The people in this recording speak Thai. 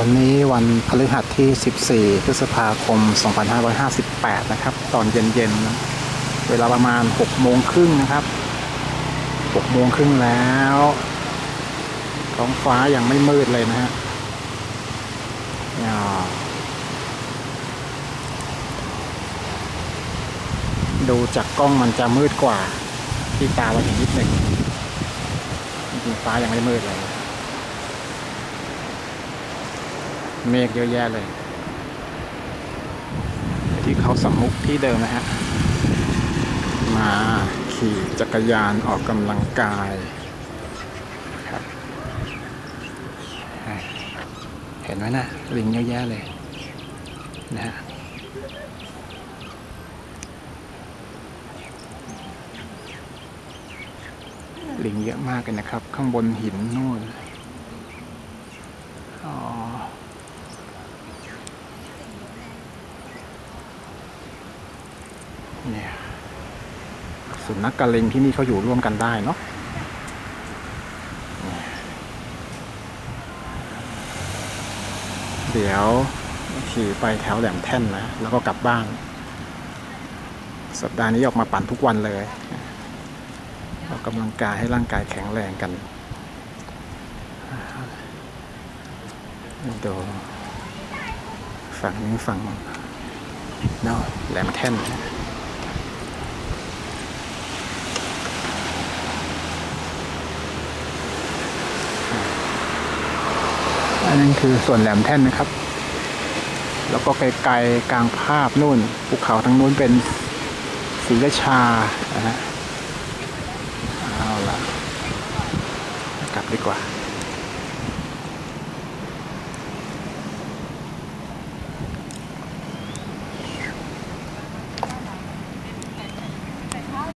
วันนี้วันพฤหัสที่ 14 พฤษภาคม 2558 นะครับ ตอนเย็นๆนะเวลาประมาณ 6 โมงครึ่งนะครับ 6 โมงครึ่งแล้ว ท้องฟ้ายังไม่มืดเลยนะฮะดูจากกล้องมันจะมืดกว่า ที่ตาเราเห็นนิดหนึ่งจริงฟ้ายังไม่มืดเลย เมฆเยอะแยะเลย ที่เขาสำมุกที่เดิมนะฮะ มาขี่จักรยานออกกำลังกายครับ เห็นไหมนะลิงเยอะแยะเลยนะฮะลิงเยอะมากเลยนะครับ ข้างบนหินนู่น อ๋อ เนี่ยสุนัขกับลิงที่นี่เขาอยู่ร่วมกันได้เนาะเดี๋ยวขี่ไปแถวแหลมแท่นนะ แล้วก็กลับบ้าน สัปดาห์นี้ออกมาปั่นทุกวันเลยออกกำลังกายให้ร่างกายแข็งแรงกันดูฝั่งนี้ฝั่งเนาะแหลมแท่นอัน นั่นคือส่วนแหลมแท่นนะครับ แล้วก็ไกลๆกลางภาพนู่นภูเขาทางนู้นเป็นศรีราชานะฮะเอาละกลับดีกว่า